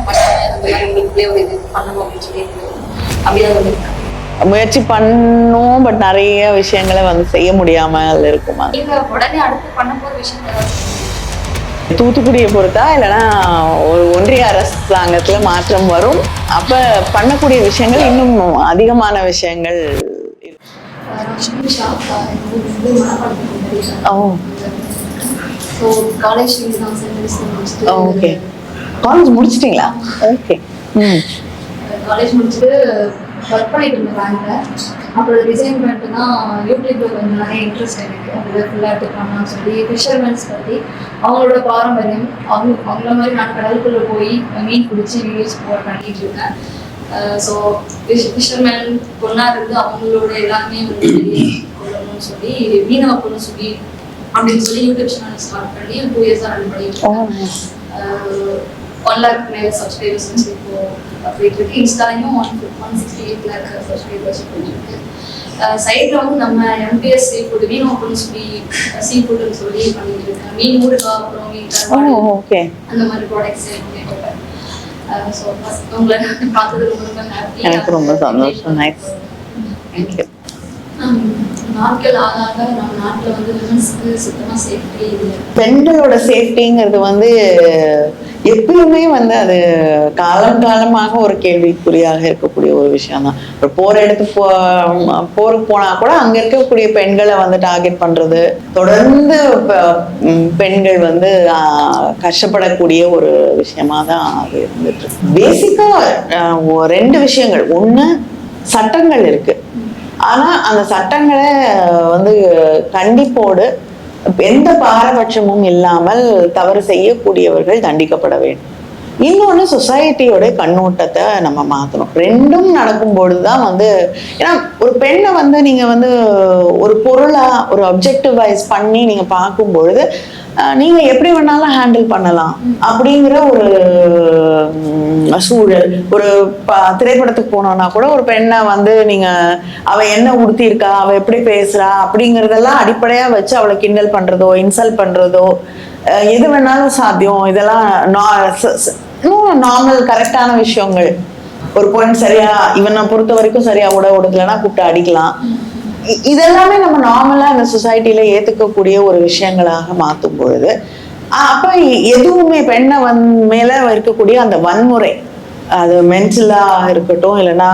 பண்ணாங்க ஒரு இது பண்ணணும் அப்படின்னு சொல்லி. அப்படிதான்? முயற்சி பண்ணும் பட் நிறைய விஷயங்களை வந்து செய்ய முடியாமல் இருக்குமா உடனே அடுத்து பண்ண விஷயம் ஏதாவது தூத்துக்குடியை பொறுத்தா இல்லைன்னா ஒரு ஒன்றிய அரசாங்கத்துல மாற்றம் வரும் அப்ப பண்ணக்கூடிய விஷயங்கள் இன்னும் அதிகமான விஷயங்கள். ஓ ஓகே காலேஜ் முடிச்சிட்டிங்களா? ஓகே ம். காலேஜ் முடிச்சுட்டு ஒர்க் பண்ணிட்டு இருந்தேன் பேங்க்ல அப்புறம் ரிசைன் பண்ணிட்டு தான் யூடியூப்ல கொஞ்சம் நிறைய இன்ட்ரெஸ்ட் எனக்கு. அதில் ஃபுல்லாக எடுத்துக்கலாம்னு சொல்லி ஃபிஷர்மேன்ஸ் பற்றி அவங்களோட பாரம்பரியம் அவங்க அவங்கள மாதிரி நான் கடலுக்குள்ள போய் மீன் பிடிச்சி வீடியோஸ் போட் பண்ணிட்டு இருக்கேன் ஸோ ஃபிஷர்மேன் பொண்ணா இருந்து அவங்களோட எல்லாமே வந்து கொள்ளணும்னு சொல்லி மீனவ பொண்ணு சொல்லி அப்படின்னு சொல்லி யூடியூப் சேனல் ஸ்டார்ட் பண்ணி டூ இயர்ஸாக ரன் பண்ணிட்டு இருக்கேன் ஒன் லேக் மேல சப்ஸ்கிரைபர்ஸ் இப்போ போயிட்டு இருக்கு இன்ஸ்டாலையும் one one sixty eight lakh subscribers போயிட்டு இருக்கு சைட்ல வந்து நம்ம எம்பிஎஸ் சீ ஃபுட் மீன் ஓப்பன் சொல்லி சீ ஃபுட்னு சொல்லி பண்ணிட்டு இருக்கேன் மீன் ஊறுகாய் அப்புறம் மீன் ஓகே அந்த மாதிரி ப்ராடக்ட்ஸ் பண்ணிட்டு இருக்கேன் ஸோ உங்களை பார்த்தது ரொம்ப ரொம்ப ஹாப்பி எனக்கு ரொம்ப சந்தோஷம். தேங்க்யூ நாட்கள் ஆக நம்ம நாட்டில் வந்து விமன்ஸ்க்கு சுத்தமாக சேஃப்டி பெண்களோட சேஃப்டிங்கிறது வந்து எப்பயுமே வந்து அது காலம் காலமாக ஒரு கேள்விக்குறியாக இருக்கக்கூடிய ஒரு விஷயம் தான் இப்போ போற இடத்துக்கு போ போருக்கு போனா கூட அங்க இருக்கக்கூடிய பெண்களை வந்து டார்கெட் பண்றது தொடர்ந்து பெண்கள் வந்து கஷ்டப்படக்கூடிய ஒரு விஷயமா தான் அது இருந்துட்டு பேசிக்கா ரெண்டு விஷயங்கள். ஒண்ணு சட்டங்கள் இருக்கு. ஆனா அந்த சட்டங்களை வந்து கண்டிப்போடு எந்த பாரபட்சமும் இல்லாமல் தவறு செய்யக்கூடியவர்கள் தண்டிக்கப்பட வேண்டும். இன்னொன்று சொசைட்டியோட கண்ணோட்டத்தை நம்ம மாற்றணும் ரெண்டும் நடக்கும்பொழுது தான் வந்து ஏன்னா ஒரு பெண்ணை வந்து நீங்கள் வந்து ஒரு பொருளாக ஒரு அப்ஜெக்டிவைஸ் பண்ணி நீங்கள் பார்க்கும் பொழுது நீங்கள் நீங்க எப்படி வேணாலும் ஹேண்டில் பண்ணலாம் அப்படிங்கிற ஒரு சூழல். ஒரு ப- திரைப்படத்துக்கு போனோம்னா கூட ஒரு பெண்ணை வந்து நீங்க அவ என்ன உடுத்தியிருக்கா அவ எப்படி பேசுறா அப்படிங்கறதெல்லாம் அடிப்படையா வச்சு அவளை கிண்டல் பண்றதோ இன்சல்ட் பண்றதோ எது வேணாலும் சாத்தியம். இதெல்லாம் நார்மல் கரெக்டான விஷயங்கள். ஒரு பொண்ணு சரியா இவனை பொறுத்த வரைக்கும் சரியா உட உடுக்கலன்னா கூப்பிட்டு அடிக்கலாம். இதெல்லாமே நம்ம நார்மலா இந்த சொசைட்டில ஏத்துக்கக்கூடிய ஒரு விஷயங்களாக மாத்தும் பொழுது அப்ப எதுவுமே பெண்ணை வன் மேல இருக்கக்கூடிய அந்த வன்முறை அது மென்டலா இருக்கட்டும் இல்லைன்னா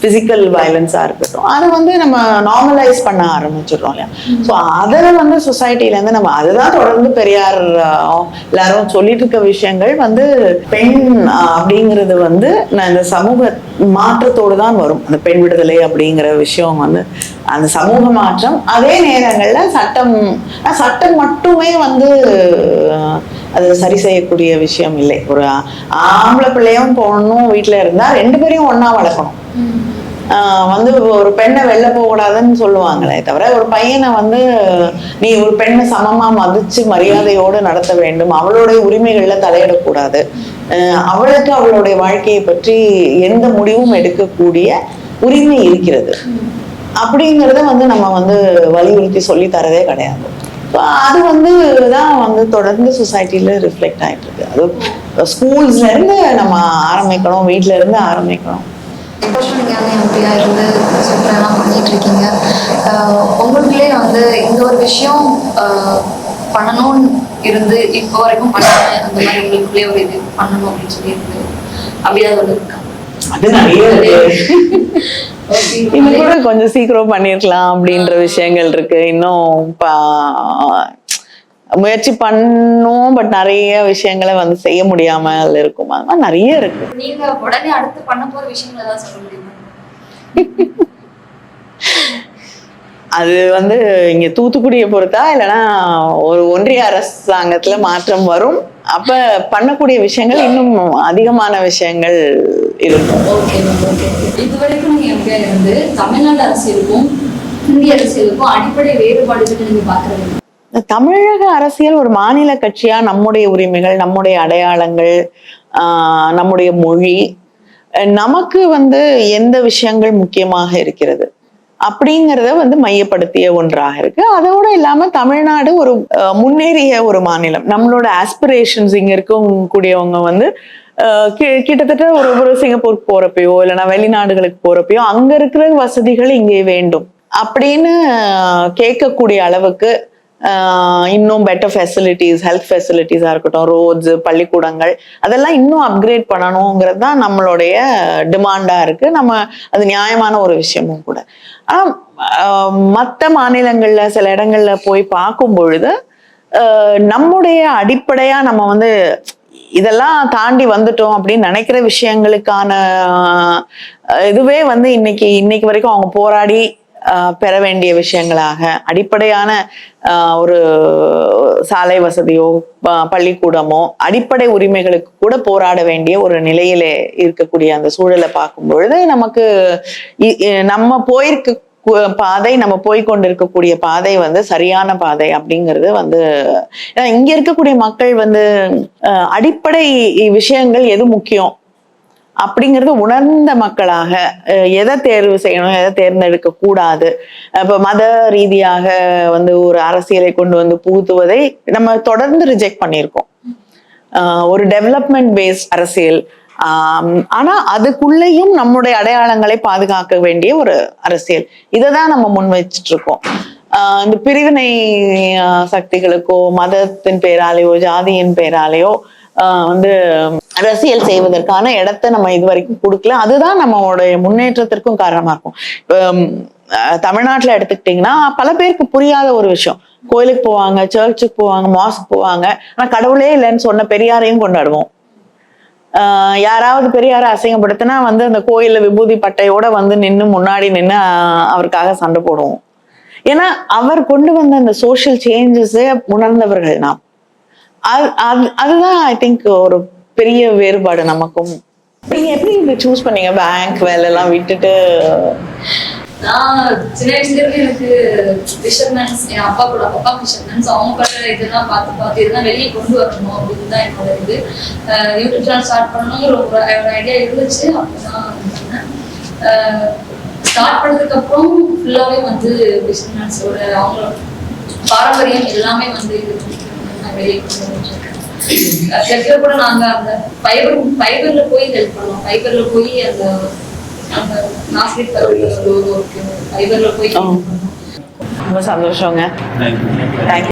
பிசிக்கல் வயலன்ஸா இருக்கட்டும் அதை வந்து நம்ம நார்மலைஸ் பண்ண ஆரம்பிச்சிடுறோம் இல்லையா? ஸோ அதை வந்து சொசைட்டில இருந்து நம்ம அதுதான் தொடர்ந்து பெரியார் எல்லாரும் சொல்லிட்டு இருக்க விஷயங்கள் வந்து பெண் அப்படிங்கிறது வந்து நான் இந்த சமூக மாற்றத்தோடு தான் வரும். அந்த பெண் விடுதலை அப்படிங்கிற விஷயம் வந்து அந்த சமூக மாற்றம். அதே நேரங்களில் சட்டம் சட்டம் மட்டுமே வந்து அது சரி செய்யக்கூடிய விஷயம் இல்லை. ஒரு ஆம்பளை பிள்ளையும் பொண்ணும் வீட்டில் இருந்தால் ரெண்டு பேரையும் ஒன்றா வளர்க்கணும். வந்து ஒரு பெண்ணை வெளில போகக்கூடாதுன்னு சொல்லுவாங்களே தவிர ஒரு பையனை வந்து நீ ஒரு பெண்ணை சமமா மதிச்சு மரியாதையோடு நடத்த வேண்டும். அவளுடைய உரிமைகள்ல தலையிடக்கூடாது. ஆஹ் அவளுக்கு அவளுடைய வாழ்க்கையை பற்றி எந்த முடிவும் எடுக்கக்கூடிய உரிமை இருக்கிறது. அப்படிங்கிறத வந்து நம்ம வந்து வலியுறுத்தி சொல்லி தரதே கிடையாது. அது வந்து தான் வந்து தொடர்ந்து சொசைட்டில ரிஃப்ளெக்ட் ஆயிட்டு இருக்கு. அது ஸ்கூல்ஸ்ல இருந்து நம்ம ஆரம்பிக்கணும் வீட்ல இருந்து ஆரம்பிக்கணும் சோஷியல் மீடியாவில் எம்பியா இருந்து சூப்பராக பண்ணிட்டு இருக்கீங்க ஆஹ் உங்களுக்குள்ளே வந்து இந்த ஒரு விஷயம் ஆஹ் பண்ணணும்னு இருந்து இப்போ வரைக்கும் பண்ணாம அந்த மாதிரி உங்களுக்குள்ளே ஒரு இது பண்ணணும் அப்படின்னு சொல்லி இருக்கு அப்படியாவது ஒன்று இருக்கா? அது நிறைய. இன்னும் கூட கொஞ்சம் சீக்கிரம் பண்ணிருக்கலாம் அப்படின்ற விஷயங்கள் இருக்கு. இன்னும் முயற்சி பண்ணும் பட் நிறைய விஷயங்களை வந்து செய்ய முடியாமல் இருக்கும். அது மாதிரி நிறைய இருக்கு. நீங்க உடனே அடுத்து பண்ண போற விஷயங்கள் ஏதாவது சொல்ல முடியுமா? அது வந்து இங்க தூத்துக்குடியை பொறுத்தா இல்லைன்னா ஒரு ஒன்றிய அரசாங்கத்துல மாற்றம் வரும். அப்ப பண்ணக்கூடிய விஷயங்கள் இன்னும் அதிகமான விஷயங்கள் இருக்கும். ஓகே ஓகே இது வரைக்கும் நீங்க இருந்து தமிழ்நாடு அரசியலுக்கும் இந்திய அரசியலுக்கும் அடிப்படை வேறுபாடுகள் நீங்க பாக்குறது தமிழக அரசியல் ஒரு மாநில கட்சியா நம்முடைய உரிமைகள் நம்முடைய அடையாளங்கள் ஆஹ் நம்முடைய மொழி நமக்கு வந்து எந்த விஷயங்கள் முக்கியமாக இருக்கிறது அப்படிங்கிறத வந்து மையப்படுத்திய ஒன்றாக இருக்கு. அதோட இல்லாம தமிழ்நாடு ஒரு அஹ், முன்னேறிய ஒரு மாநிலம். நம்மளோட ஆஸ்பிரேஷன்ஸ் இங்க இருக்கக்கூடியவங்க வந்து கிட்டத்தட்ட ஒரு ஒரு சிங்கப்பூருக்கு போறப்பயோ இல்லைன்னா வெளிநாடுகளுக்கு போறப்பயோ அங்க இருக்கிற வசதிகள் இங்கே வேண்டும். அப்படின்னு கேட்கக்கூடிய அளவுக்கு இன்னும் பெட்டர் ஃபெசிலிட்டிஸ் ஹெல்த் ஃபெசிலிட்டிஸாக இருக்கட்டும் ரோட்ஸ் பள்ளிக்கூடங்கள் அதெல்லாம் இன்னும் அப்கிரேட் பண்ணணுங்கிறது தான் நம்மளுடைய டிமாண்டாக இருக்குது நம்ம அது நியாயமான ஒரு விஷயமும் கூட. ஆனால் மற்ற மாநிலங்களில் சில இடங்களில் போய் பார்க்கும் பொழுது நம்முடைய அடிப்படையாக நம்ம வந்து இதெல்லாம் தாண்டி வந்துட்டோம் அப்படின்னு நினைக்கிற விஷயங்களுக்கான இதுவே வந்து இன்னைக்கு இன்னைக்கு வரைக்கும் அவங்க போராடி பெற வேண்டிய விஷயங்களாக அடிப்படையான ஆஹ் ஒரு சாலை வசதியோ பள்ளிக்கூடமோ அடிப்படை உரிமைகளுக்கு கூட போராட வேண்டிய ஒரு நிலையிலே இருக்கக்கூடிய அந்த சூழலை பார்க்கும் பொழுது நமக்கு இ- நம்ம போயிருக்க பாதை நம்ம போய் கொண்டிருக்கக்கூடிய பாதை வந்து சரியான பாதை அப்படிங்கிறது வந்து இங்க இருக்கக்கூடிய மக்கள் வந்து அஹ், அடிப்படை விஷயங்கள் எது முக்கியம்? அப்படிங்கிறது உணர்ந்த மக்களாக எதை தேர்வு செய்யணும் எதை தேர்ந்தெடுக்க கூடாது. இப்ப மத ரீதியாக வந்து ஒரு அரசியலை கொண்டு வந்து புகுத்துவதை நம்ம தொடர்ந்து ரிஜெக்ட் பண்ணியிருக்கோம். ஆஹ் ஒரு டெவலப்மெண்ட் பேஸ்ட் அரசியல். ஆனா அதுக்குள்ளேயும் நம்முடைய அடையாளங்களை பாதுகாக்க வேண்டிய ஒரு அரசியல். இதை தான் நம்ம முன் வச்சிட்டு இருக்கோம் ஆஹ் இந்த பிரிவினை சக்திகளுக்கோ மதத்தின் பேராலேயோ ஜாதியின் பேராலேயோ வந்து அரசியல் செய்வதற்கான இடத்தை நம்ம இது வரைக்கும் கொடுக்கல. அதுதான் நம்மளுடைய முன்னேற்றத்திற்கும் காரணமா இருக்கும். தமிழ்நாட்டில் தமிழ்நாட்டுல எடுத்துக்கிட்டிங்கன்னா பல பேருக்கு புரியாத ஒரு விஷயம். கோயிலுக்கு போவாங்க சர்ச்சுக்கு போவாங்க மாஸ்க் போவாங்க. ஆனா கடவுளே இல்லைன்னு சொன்ன பெரியாரையும் கொண்டாடுவோம். ஆஹ் யாராவது பெரியாரை அசிங்கப்படுத்தினா வந்து அந்த கோயிலில் விபூதி பட்டையோட வந்து நின்று முன்னாடி நின்று அவருக்காக சண்டை போடுவோம். ஏன்னா அவர் கொண்டு வந்த அந்த சோஷியல் சேஞ்சஸை உணர்ந்தவர்கள் நாம். அதுதான் ஐ திங்க் ஒரு பெரிய வேறுபாடு நமக்கும். நீங்க எப்படி இதை சூஸ் பண்ணீங்க? பேங்க் வேலை எல்லாம் விட்டுட்டு? நான் சின்ன வயசுல இருந்து எனக்கு ஃபிஷர்மேன்ஸ் என் அப்பா கூட அப்பா ஃபிஷர்மேன்ஸ் அவங்க பண்ற இதெல்லாம் பார்த்து பார்த்து இதெல்லாம் வெளியே கொண்டு வரணும் அப்படின்னு தான் என்னோட இது. யூடியூப் சேனல் ஸ்டார்ட் பண்ணணுங்கிற ஒரு ஒரு ஐடியா இருந்துச்சு அப்பதான் பண்ணேன் ஸ்டார்ட் பண்ணதுக்கு அப்புறம் ஃபுல்லாவே வந்து ஃபிஷர்மேன்ஸோட அவங்களோட பாரம்பரியம் எல்லாமே வந்து இது நான் கூட நாங்க அந்த ஃபைபர் ஃபைபர்ல போய் ஹெல்ப் பண்ணுவோம் ஃபைபர்ல போய் அந்த அந்த நாசிக் கருவில் ஒரு ஃபைபர்ல போய் help ரொம்ப சந்தோஷங்க Thank you. தேங்க்யூ